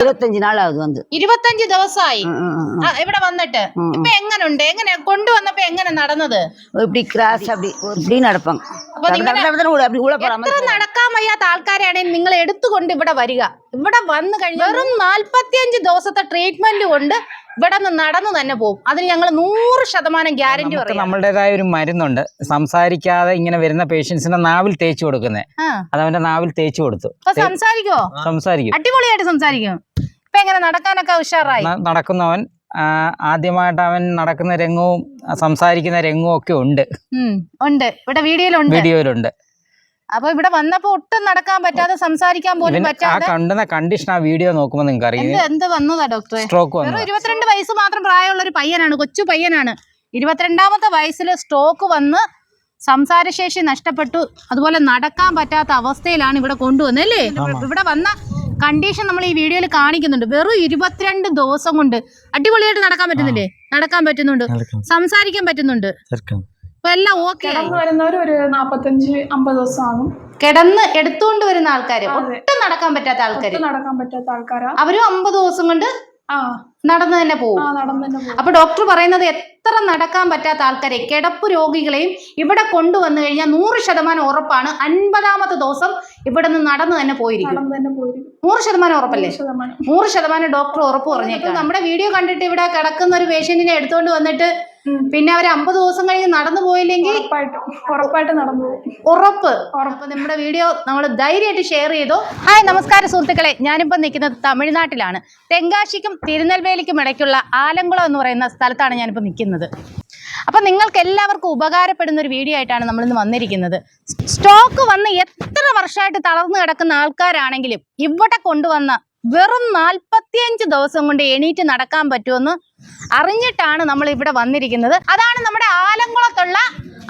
ഇരുപത്തഞ്ച് നാളാവത് വന്ന്. ഇരുപത്തഞ്ച് ദിവസമായി. ഇവിടെ വന്നിട്ട്. ഇപ്പൊ എങ്ങനുണ്ട്? എങ്ങനെ? കൊണ്ടുവന്നപ്പോ എങ്ങനെ നടന്നത്? ഇപ്പി ക്രാസ് അപ്പി ഇപ്പി നടപ്പം നടക്കാൻ വയ്യാത്ത ആൾക്കാരാണെങ്കിൽ നിങ്ങൾ എടുത്തുകൊണ്ട് ഇവിടെ വരിക. ഇവിടെ വന്നു കഴിഞ്ഞാൽ വെറും നാല്പത്തിയഞ്ച് ദിവസത്തെ ട്രീറ്റ്മെന്റ് കൊണ്ട് ഇവിടെ നിന്ന് നടന്നു തന്നെ പോകും അതിന് ഞങ്ങൾ നൂറ് ശതമാനം ഗ്യാരണ്ടി പറയും. നമ്മളുടേതായ ഒരു മരുന്നുണ്ട്. സംസാരിക്കാതെ ഇങ്ങനെ വരുന്ന പേഷ്യൻസിന്റെ നാവിൽ തേച്ചു കൊടുക്കുന്നേ. അത് അവന്റെ നാവിൽ തേച്ചു കൊടുത്തു. സംസാരിക്കോ? സംസാരിക്കും. അടിപൊളിയായിട്ട് സംസാരിക്കും. ഇപ്പൊ എങ്ങനെ നടക്കാനൊക്കെ ഉഷാറായി? നടക്കുന്നവൻ ആദ്യമായിട്ട് അവൻ നടക്കുന്ന രംഗവും സംസാരിക്കുന്ന രംഗവും ഒക്കെ ഉണ്ട്. ഉണ്ട്. ഇവിടെ വീഡിയോയിലുണ്ട്. വീഡിയോയിലുണ്ട്. അപ്പൊ ഇവിടെ വന്നപ്പോ ഒട്ടും നടക്കാൻ പറ്റാതെ സംസാരിക്കാൻ പോലും പറ്റാതെ കണ്ടുന്ന കണ്ടീഷൻ ആ വീഡിയോ നോക്കുമ്പോൾ നിങ്ങൾക്ക് അറിയാം? എന്ത് വന്നതാ ഡോക്ടറെ സ്ട്രോക്ക് ഇരുപത്തിരണ്ട് വയസ്സ് മാത്രം പ്രായമുള്ള ഒരു പയ്യനാണ് കൊച്ചു പയ്യനാണ്. ഇരുപത്തിരണ്ടാമത്തെ വയസ്സിൽ സ്ട്രോക്ക് വന്ന് സംസാരശേഷി നഷ്ടപ്പെട്ടു. അതുപോലെ നടക്കാൻ പറ്റാത്ത അവസ്ഥയിലാണ് ഇവിടെ കൊണ്ടുവന്നത് അല്ലേ? ഇവിടെ വന്ന കണ്ടീഷൻ നമ്മൾ ഈ വീഡിയോയിൽ കാണിക്കുന്നുണ്ട്. വെറും ഇരുപത്തിരണ്ട് ദിവസം കൊണ്ട് അടിപൊളിയായിട്ട് നടക്കാൻ പറ്റുന്നില്ലേ? നടക്കാൻ പറ്റുന്നുണ്ട്. സംസാരിക്കാൻ പറ്റുന്നുണ്ട്. ഇപ്പൊ എല്ലാം ഓക്കെ കിടന്നു വരുന്നവർ ഒരു നാപ്പത്തഞ്ച് അമ്പത് ദിവസം ആകും കിടന്ന് എടുത്തുകൊണ്ട് വരുന്ന ആൾക്കാര്. അതെ. ഒട്ടും നടക്കാൻ പറ്റാത്ത ആൾക്കാര്. ഒട്ടും നടക്കാൻ പറ്റാത്ത ആൾക്കാരാ. അവരും അമ്പത് ദിവസം കൊണ്ട് ആ. നടന്നു തന്നെ പോകും നടന്നു തന്നെ പോകും അപ്പൊ ഡോക്ടർ പറയുന്നത് എത്ര നടക്കാൻ പറ്റാത്ത ആൾക്കാരെ കിടപ്പ് രോഗികളെയും ഇവിടെ കൊണ്ടുവന്നു കഴിഞ്ഞാൽ നൂറ് ശതമാനം ഉറപ്പാണ്. അൻപതാമത്തെ ദിവസം ഇവിടെ നിന്ന് നടന്നു തന്നെ പോയിരിക്കും. നൂറ് ശതമാനം ഉറപ്പല്ലേ? നൂറ് ശതമാനം. ഡോക്ടർ ഉറപ്പ് പറഞ്ഞേക്കും. നമ്മുടെ വീഡിയോ കണ്ടിട്ട് ഇവിടെ കിടക്കുന്ന ഒരു പേഷ്യന്റിനെ എടുത്തുകൊണ്ട് വന്നിട്ട് പിന്നെ അവർ അമ്പത് ദിവസം കഴിഞ്ഞ് നടന്നു പോയില്ലെങ്കിൽ ഉറപ്പായിട്ട്. നടന്നു ഉറപ്പ്. ഉറപ്പ്. നമ്മുടെ വീഡിയോ നമ്മൾ ധൈര്യമായിട്ട് ഷെയർ ചെയ്തു. ഹായ് നമസ്കാരം സുഹൃത്തുക്കളെ. ഞാനിപ്പോൾ നിൽക്കുന്നത് തമിഴ്നാട്ടിലാണ്. തെങ്കാശിക്കും തിരുനെൽവേലിക്കും ഇടയ്ക്കുള്ള ആലങ്കുളം എന്ന് പറയുന്ന സ്ഥലത്താണ് ഞാനിപ്പോൾ നിൽക്കുന്നത്. അപ്പം നിങ്ങൾക്ക് എല്ലാവർക്കും ഉപകാരപ്പെടുന്ന ഒരു വീഡിയോ ആയിട്ടാണ് നമ്മൾ ഇന്ന് വന്നിരിക്കുന്നത്. സ്റ്റോക്ക് വന്ന് എത്ര വർഷമായിട്ട് തളർന്നു കിടക്കുന്ന ആൾക്കാരാണെങ്കിലും ഇവിടെ കൊണ്ടുവന്ന വെറും നാൽപ്പത്തിയഞ്ച് ദിവസം കൊണ്ട് എണീറ്റ് നടക്കാൻ പറ്റുമെന്ന് അറിഞ്ഞിട്ടാണ് നമ്മൾ ഇവിടെ വന്നിരിക്കുന്നത്. അതാണ് നമ്മുടെ ആലങ്കുളത്തുള്ള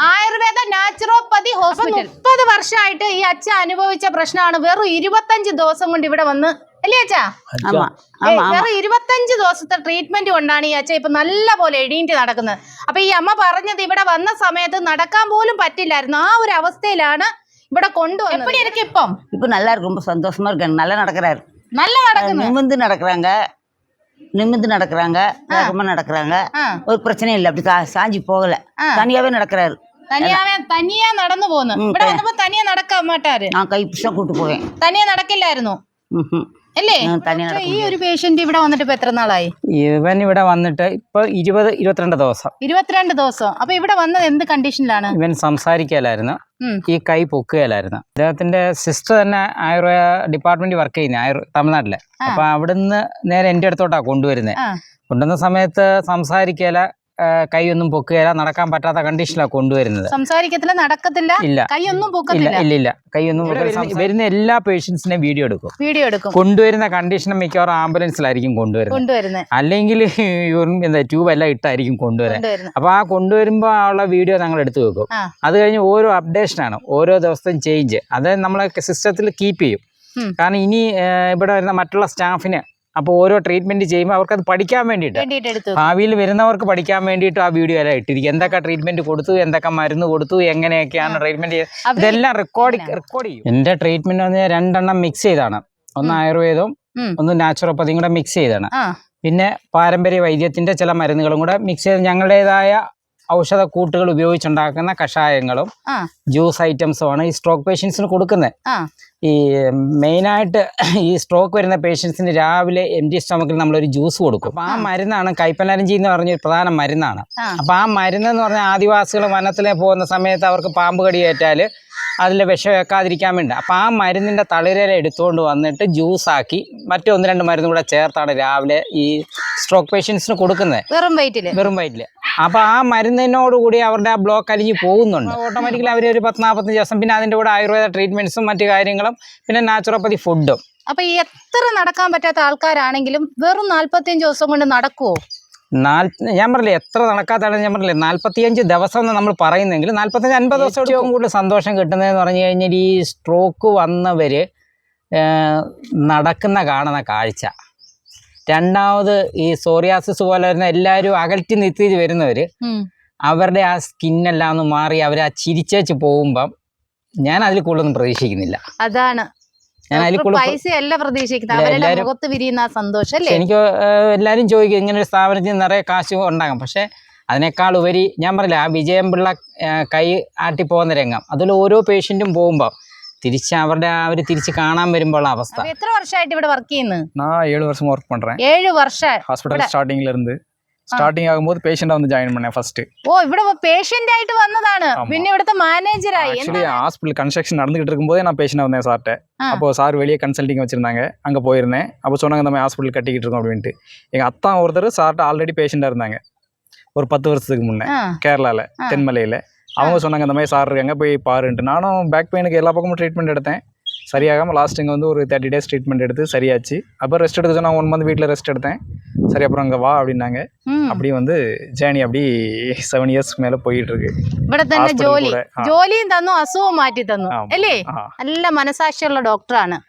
ആയുർവേദ നാച്ചുറോപ്പതി ഹോസ്പിറ്റൽ. മുപ്പത് വർഷമായിട്ട് ഈ അച്ഛൻ അനുഭവിച്ച പ്രശ്നമാണ്. വെറും ഇരുപത്തഞ്ച് ദിവസം കൊണ്ട് ഇവിടെ വന്ന് അല്ലേ അച്ഛാ ஆமா ഏയ്, ஆமா ஆமா വെറും ഇരുപത്തഞ്ച് ദിവസത്തെ ട്രീറ്റ്മെന്റ് കൊണ്ടാണ് ഈ അച്ഛൻ ഇപ്പൊ നല്ല പോലെ എണീറ്റ് നടക്കുന്നത് അപ്പൊ ഈ അമ്മ പറഞ്ഞത് ഇവിടെ വന്ന സമയത്ത് നടക്കാൻ പോലും പറ്റില്ലായിരുന്നു ആ ഒരു അവസ്ഥയിലാണ് ഇവിടെ കൊണ്ടുവന്നത് എപ്പടി ഇരിക്കും ഇപ്പം இப்ப நல்லா இருக்கு ரொம்ப சந்தோஷமா இருக்கு நல்லா நடக்கிறாரு നല്ല നടക്കുന്നു நிமிந்து நடக்கிறாங்க நிமிந்து நடக்கிறாங்க வேகமா நடக்கிறாங்க ആ ஒரு பிரச்சனையும் இல்லை அப்படி சா- சாஞ்சி போகல ആ. தனியாவே நடக்கிறாரு തനിയാവേ തനിയാ നടന്നു പോന്നു ഉം, ഇവിടെ തെ- വന്നപ്പോ തനിയെ നടക്കാൻ മാട്ടാര് நான் கை பிடிச்சா கூட்டு போவேன் തനിയെ നടക്കില്ലായിരുന്നു ம்ஹும். അല്ലേ? ഈ ഒരു പേഷ്യന്റ് ഇവിടെ വന്നിട്ട് ഇപ്പൊ എത്ര നാളായി? ഇവൻ ഇവിടെ വന്നിട്ട് ഇപ്പൊ ഇരുപത് ഇരുപത്തിരണ്ട് ദിവസം. ഇരുപത്തിരണ്ട് ദിവസം. അപ്പൊ ഇവിടെ വന്നത് എന്ത് കണ്ടീഷനിലാണ് ഇവൻ സംസാരിക്കലായിരുന്നു. ഈ കൈ പൊക്കുകയല്ലായിരുന്നു അദ്ദേഹത്തിന്റെ സിസ്റ്റർ തന്നെ ആയുർവേദ ഡിപ്പാർട്ട്മെന്റിൽ വർക്ക് ചെയ്യുന്ന ആയുർ തമിഴ്നാട്ടിലെ. അപ്പൊ അവിടുന്ന് നേരെ എന്റെ അടുത്തോട്ടാ കൊണ്ടുവരുന്നത് കൊണ്ടുവന്ന സമയത്ത് സംസാരിക്കല കൈയൊന്നും പൊക്കുകയില്ല നടക്കാൻ പറ്റാത്ത കണ്ടീഷനിലാണ് കൊണ്ടുവരുന്നത്. സംസാരിക്കത്തില്ല നടക്കത്തില്ല ഇല്ല. കൈയൊന്നും ഇല്ല പൊക്കത്തില്ല. ഇല്ല ഇല്ല. കൈയൊന്നും. വരുന്ന എല്ലാ പേഷ്യൻസിനെയും വീഡിയോ എടുക്കും. വീഡിയോ എടുക്കും. കൊണ്ടുവരുന്ന കണ്ടീഷനും മിക്കവാറും ആംബുലൻസിലായിരിക്കും കൊണ്ടുവരുന്നത്. കൊണ്ടുവരുന്നത്. അല്ലെങ്കിൽ എന്താ ട്യൂബ് എല്ലാം ഇട്ടായിരിക്കും കൊണ്ടുവരാൻ. കൊണ്ടുവരുന്നത്. അപ്പോൾ ആ കൊണ്ടുവരുമ്പോൾ ഉള്ള വീഡിയോ ഞങ്ങൾ എടുത്തു വെക്കും. അത് കഴിഞ്ഞ് ഓരോ അപ്ഡേഷനാണ് ഓരോ ദിവസത്തും ചേഞ്ച് അത് നമ്മളെ സിസ്റ്റത്തിൽ കീപ്പ് ചെയ്യും. കാരണം ഇനി ഇവിടെ വരുന്ന മറ്റുള്ള സ്റ്റാഫിന് അപ്പോൾ ഓരോ ട്രീറ്റ്മെന്റ് ചെയ്യുമ്പോൾ അവർക്ക് അത് പഠിക്കാൻ വേണ്ടിയിട്ട്. ഭാവിയിൽ വരുന്നവർക്ക് പഠിക്കാൻ വേണ്ടിയിട്ട് ആ വീഡിയോ എല്ലാം ഇട്ടിരിക്കും എന്തൊക്കെ ട്രീറ്റ്മെന്റ് കൊടുത്തു എന്തൊക്കെ മരുന്ന് കൊടുത്തു എങ്ങനെയൊക്കെയാണ് ട്രീറ്റ്മെന്റ് ഇതെല്ലാം റെക്കോർഡ് റെക്കോർഡ് ചെയ്യും. എന്റെ ട്രീറ്റ്മെന്റ് പറഞ്ഞാൽ രണ്ടെണ്ണം മിക്സ് ചെയ്താണ് ഒന്ന് ആയുർവേദവും ഒന്ന് നാച്ചുറോപ്പതിയും കൂടെ മിക്സ് ചെയ്താണ് പിന്നെ പാരമ്പര്യ വൈദ്യത്തിന്റെ ചില മരുന്നുകളും കൂടെ മിക്സ് ചെയ്ത് ഞങ്ങളുടേതായ ഔഷധ കൂട്ടുകൾ ഉപയോഗിച്ചുണ്ടാക്കുന്ന കഷായങ്ങളും ജ്യൂസ് ഐറ്റംസുമാണ് ഈ സ്ട്രോക്ക് പേഷ്യൻസിന് കൊടുക്കുന്നത്. ഈ മെയിനായിട്ട് ഈ സ്ട്രോക്ക് വരുന്ന പേഷ്യൻസിന് രാവിലെ എം ടി സ്റ്റൊമക്കിൽ നമ്മളൊരു ജ്യൂസ് കൊടുക്കും. അപ്പോൾ ആ മരുന്നാണ് കൈപ്പനരഞ്ചി എന്ന് പറഞ്ഞ ഒരു പ്രധാന മരുന്നാണ്. അപ്പൊ ആ മരുന്ന് എന്ന് പറഞ്ഞാൽ ആദിവാസികൾ വനത്തിലെ പോകുന്ന സമയത്ത് അവർക്ക് പാമ്പ് കടിയേറ്റാൽ അതിൽ വിഷം വെക്കാതിരിക്കാൻ വേണ്ടി. അപ്പോൾ ആ മരുന്നിന്റെ തളിരല എടുത്തുകൊണ്ട് വന്നിട്ട് ജ്യൂസാക്കി മറ്റു ഒന്ന് രണ്ട് മരുന്നും കൂടെ ചേർത്താണ് രാവിലെ ഈ സ്ട്രോക്ക് പേഷ്യൻസിന് കൊടുക്കുന്നത്. വെറും വെയിറ്റിൽ. വെറും വയറ്റിൽ അപ്പോൾ ആ മരുന്നിനോടുകൂടി അവരുടെ ആ ബ്ലോക്ക് അലിഞ്ഞ് പോകുന്നുണ്ട്. ഓട്ടോമാറ്റിക്കലി അവർ ഒരു പത്ത് നാൽപ്പത്തഞ്ച് ദിവസം പിന്നെ അതിന്റെ കൂടെ ആയുർവേദ ട്രീറ്റ്മെന്റ്സും മറ്റു കാര്യങ്ങളും പിന്നെ നാച്ചുറോപ്പതി ഫുഡും അപ്പോൾ ഈ എത്ര നടക്കാൻ പറ്റാത്ത ആൾക്കാരാണെങ്കിലും വെറും നാൽപ്പത്തിയഞ്ച് ദിവസം കൊണ്ട് നടക്കുവോ? നാൽ ഞാൻ പറഞ്ഞില്ലേ എത്ര നടക്കാത്തതാണെന്ന് ഞാൻ പറഞ്ഞില്ലേ നാൽപ്പത്തിയഞ്ച് ദിവസം എന്ന് നമ്മൾ പറയുന്നെങ്കിൽ നാൽപ്പത്തഞ്ച് അൻപത് ദിവസം ഏറ്റവും കൂടുതൽ സന്തോഷം കിട്ടുന്നതെന്ന് പറഞ്ഞു കഴിഞ്ഞാൽ ഈ സ്ട്രോക്ക് വന്നവർ നടക്കുന്ന കാണുന്ന കാഴ്ച. രണ്ടാമത് ഈ സോറിയാസിസ് പോലെ വരുന്ന എല്ലാവരും അകറ്റി നിർത്തി വരുന്നവർ അവരുടെ ആ സ്കിന്നെല്ലാം ഒന്ന് മാറി അവർ ആ ചിരിച്ചേച്ച് പോകുമ്പം ഞാൻ അതിൽ കൂടുതലൊന്നും പ്രതീക്ഷിക്കുന്നില്ല. അതാണ്. ഞാൻ അതിൽ ഡോക്ടർ കൂടുതൽ പൈസയല്ല പ്രതീക്ഷിക്കുന്നത് ഇല്ല, അവരുടെ എല്ലാരും- മുഖത്ത് വിരിയുന്ന ആ സന്തോഷം പക്ഷെ അല്ലേ എനിക്ക് ഏഹ്, എല്ലാവരും ചോദിക്കും ഇങ്ങനെ ഒരു സ്ഥാപനത്തിൽ നിറയെ കാശ് ഉണ്ടാകും പക്ഷേ അതിനേക്കാൾ ഉപരി ഞാൻ പറഞ്ഞില്ല ആ വിജയം പിള്ള ഏഹ്, കൈ ആട്ടി പോകുന്ന രംഗം അതിൽ ഓരോ പേഷ്യൻറ്റും പോകുമ്പോൾ തിരിച്ച് അവരുടെ അവർ തിരിച്ച് കാണാൻ വരുമ്പോൾ അവസ്ഥ അപ്പൊ എത്ര വർഷമായിട്ട് ഇവിടെ വർക്ക് ചെയ്യുന്നു நான் ஏழு வருஷமா ஒர்க் பண்றேன் ഏഴ് വർഷം ஹாஸ்பிட்டல் ஸ்டார்டிங்ல இருந்து ஸ்டார்டிங் ஆகும்போது பேஷண்டா வந்து ஜாயின் பண்ணேன் ஃபர்ஸ்ட் ഓ ഇവിടെ പേഷ്യന്റ് ആയിട്ട് വന്നതാണ് ആമാ. പിന്നെ ഇവിടുത്തെ മാനേജറായി ஆக்சுவலி ஹாஸ்பிட்டல் கன்ஸ்ட்ரக்ஷன் நடந்துகிட்டு இருக்கும்போதே நான் பேஷண்டா வந்தேன் சார்ட்ட ஆ. அப்போ சார் வெளியே கன்சல்டிங் வச்சிருந்தாங்க அங்க போயிருந்தேன் அப்போ சொன்னாங்க இந்த மாதிரி ஹாஸ்பிட்டல் கட்டிக்கிட்டு இருக்கோம் அப்படின்ட்டு எங்க அத்தா ஒருத்தர் சார்ட்ட ஆல்ரெடி பேஷண்டா இருந்தாங்க ஒரு பத்து வருஷத்துக்கு முன்னே ആ கேரளால ஆ. தென்மலையில அவங்க சொன்னாங்க இந்த மாதிரி சார் இருக்காங்க போய் பாருன்ட்டு நானும் பேக் பெயினுக்கு எல்லா பக்கமும் ட்ரீட்மெண்ட் எடுத்தேன் சரியாகாமல் லாஸ்ட் இங்கே வந்து ஒரு தேர்ட்டி டேஸ் ட்ரீட்மெண்ட் எடுத்து சரியாச்சு அப்புறம் ரெஸ்ட் எடுக்க சொன்னா ஒன் மந்த் வீட்டில் ரெஸ்ட் எடுத்தேன் சரி அப்புறம் அங்கே வா அப்படின்னாங்க ഉം. அப்படியே வந்து ஜேர்னி அப்படி செவன் இயர்ஸ் மேலே போயிட்டு இருக்கு ഇവിടെ തന്നെ Hospital ജോലി കൂടെ, ആ. ജോലിയും തന്നു അസുഖവും മാറ്റി തന്നു ആ. അല്ലേ ആ നല്ല മനസാക്ഷിയുള്ള ഡോക്ടറാണ്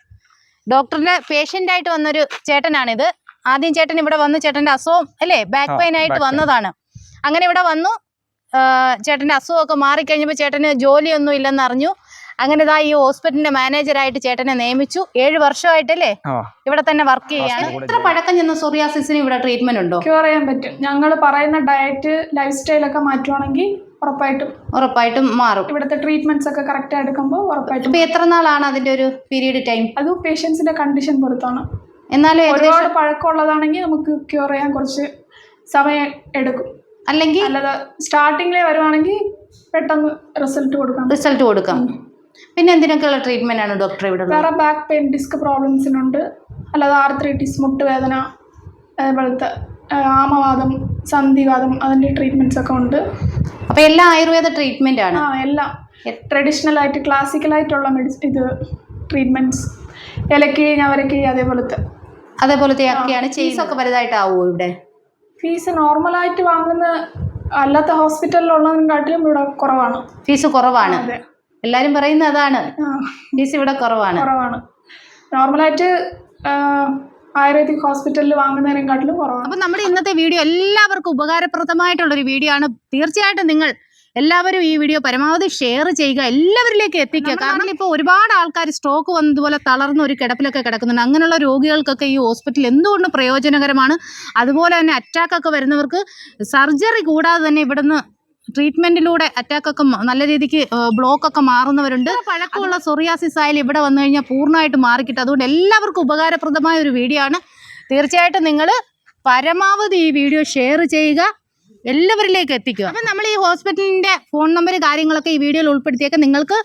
ഡോക്ടറിന്റെ പേഷ്യന്റ് ആയിട്ട് വന്നൊരു ചേട്ടനാണിത് ആദ്യം ചേട്ടൻ ഇവിടെ വന്ന് ചേട്ടന്റെ അസുഖം അല്ലേ ബാക്ക് ആ, പെയിൻ ആയിട്ട് back pain. വന്നതാണ് അങ്ങനെ ഇവിടെ വന്നു ആ, ചേട്ടന്റെ അസുഖമൊക്കെ മാറിക്കഴിഞ്ഞപ്പോൾ ചേട്ടന് ജോലിയൊന്നും ഇല്ലെന്ന് അറിഞ്ഞു അങ്ങനെ ഇതാ ഈ ഹോസ്പിറ്റലിന്റെ മാനേജറായിട്ട് ചേട്ടനെ നിയമിച്ചു. ഏഴ് വർഷമായിട്ടല്ലേ? ഇവിടെ തന്നെ വർക്ക് ചെയ്യാണ്. കൂടെ എത്ര പഴക്കം ചെന്ന സോറിയാസിന് ഇവിടെ ട്രീറ്റ്മെന്റ് ഉണ്ടോ? ക്യൂർ ചെയ്യാൻ പറ്റും. ഞങ്ങൾ പറയുന്ന ഡയറ്റ് ലൈഫ് സ്റ്റൈൽ ഒക്കെ മാറ്റുവാണെങ്കിൽ ഉറപ്പായിട്ടും ഉറപ്പായിട്ടും മാറും. ഇവിടുത്തെ ട്രീറ്റ്മെന്റ്സ് ഒക്കെ കറക്റ്റ് എടുക്കുമ്പോൾ ഉറപ്പായിട്ടും ഇപ്പൊ എത്ര നാളാണ് അതിന്റെ ഒരു പീരീഡ് ടൈം അത് പേഷ്യൻസിന്റെ കണ്ടീഷൻ പൊറുത്താണ് എന്നാലും ഒരുപാട് പഴക്കമുള്ളതാണെങ്കിൽ നമുക്ക് ക്യൂർ ചെയ്യാൻ കുറച്ച് സമയം എടുക്കും. അല്ലെങ്കിൽ അല്ലാതെ സ്റ്റാർട്ടിങ്ങിലേ വരുവാണെങ്കിൽ പെട്ടെന്ന് റിസൾട്ട് കൊടുക്കാം. റിസൾട്ട് കൊടുക്കാം. പിന്നെ എന്തിനൊക്കെയുള്ള ട്രീറ്റ്മെന്റ് ആണ് ഡോക്ടർ ഇവിടെ വേറെ ബാക്ക് പെയിൻ ഡിസ്ക് പ്രോബ്ലംസിനുണ്ട് അല്ലാതെ ആർത്രൈറ്റിസ് മുട്ടുവേദന അതുപോലത്തെ ആമവാദം സന്ധിവാദം അതിന്റെ ട്രീറ്റ്മെന്റ്സ് ഒക്കെ ഉണ്ട്. അപ്പോൾ എല്ലാം ആയുർവേദ ട്രീറ്റ്മെന്റ് ആണ്. ആ എല്ലാം. ട്രഡീഷണൽ ആയിട്ട് ക്ലാസിക്കൽ ആയിട്ടുള്ള മെഡിസിൻ ഇത് ട്രീറ്റ്മെന്റ്സ് ഇലക്കി ഞവരക്കി അതേപോലത്തെ. അതേപോലത്തെ ഒക്കെയാണ് ഫീസൊക്കെ വലുതായിട്ടാവോ ഇവിടെ? ഫീസ് നോർമലായിട്ട് വാങ്ങുന്ന അല്ലാത്ത ഹോസ്പിറ്റലിലുള്ളതിനെക്കാട്ടിലും ഇവിടെ കുറവാണ്. ഫീസ് കുറവാണ്. അതെ. എല്ലാരും പറയുന്ന അതാണ്. ഫീസ് ഇവിടെ കുറവാണ്. കുറവാണ്. നോർമലായിട്ട് ആയുർവേദിക് ഹോസ്പിറ്റലിൽ വാങ്ങുന്നതിനെക്കാട്ടിലും കുറവാണ്. അപ്പൊ നമ്മുടെ ഇന്നത്തെ വീഡിയോ എല്ലാവർക്കും ഉപകാരപ്രദമായിട്ടുള്ള ഒരു വീഡിയോ ആണ്. തീർച്ചയായിട്ടും നിങ്ങൾ എല്ലാവരും ഈ വീഡിയോ പരമാവധി ഷെയർ ചെയ്യുക. എല്ലാവരിലേക്ക് എത്തിക്കുക. കാരണം ഇപ്പോൾ ഒരുപാട് ആൾക്കാർ സ്ട്രോക്ക് വന്നതുപോലെ തളർന്ന ഒരു കിടപ്പിലൊക്കെ കിടക്കുന്നുണ്ട്. അങ്ങനെയുള്ള രോഗികൾക്കൊക്കെ ഈ ഹോസ്പിറ്റൽ എന്തുകൊണ്ട് പ്രയോജനകരമാണ്? അതുപോലെ തന്നെ അറ്റാക്കൊക്കെ വരുന്നവർക്ക് സർജറി കൂടാതെ തന്നെ ഇവിടുന്ന് ട്രീറ്റ്മെന്റിലൂടെ അറ്റാക്ക് ഒക്കെ നല്ല രീതിക്ക് ബ്ലോക്ക് ഒക്കെ മാറുന്നവരുണ്ട്. പഴക്കമുള്ള സൊറിയാസിസ് ആയാലും ഇവിടെ വന്നു കഴിഞ്ഞാൽ പൂർണമായിട്ട് മാറിക്കിട്ടും. അതുകൊണ്ട് എല്ലാവർക്കും ഉപകാരപ്രദമായ ഒരു വീഡിയോ ആണ്. തീർച്ചയായിട്ടും നിങ്ങൾ പരമാവധി ഈ വീഡിയോ ഷെയർ ചെയ്യുക. എല്ലാവരിലേക്ക് എത്തിക്കുക. അപ്പം നമ്മൾ ഈ ഹോസ്പിറ്റലിന്റെ ഫോൺ നമ്പർ കാര്യങ്ങളൊക്കെ ഈ വീഡിയോയിൽ ഉൾപ്പെടുത്തിയൊക്കെ നിങ്ങൾക്ക്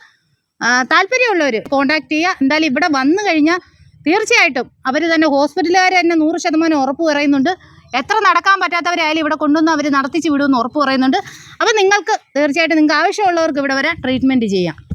താല്പര്യമുള്ളവർ കോൺടാക്ട് ചെയ്യുക. എന്തായാലും ഇവിടെ വന്നു കഴിഞ്ഞാൽ തീർച്ചയായിട്ടും അവർ തന്നെ ഹോസ്പിറ്റലുകാർ തന്നെ നൂറ് ശതമാനം ഉറപ്പ് പറയുന്നുണ്ട്. എത്ര നടക്കാൻ പറ്റാത്തവരായാലും ഇവിടെ കൊണ്ടുവന്ന് അവർ നടത്തിച്ച് വിടുമെന്ന് ഉറപ്പ് പറയുന്നുണ്ട്. അപ്പം നിങ്ങൾക്ക് തീർച്ചയായിട്ടും നിങ്ങൾക്ക് ആവശ്യമുള്ളവർക്ക് ഇവിടെ വരെ ട്രീറ്റ്മെന്റ് ചെയ്യാം.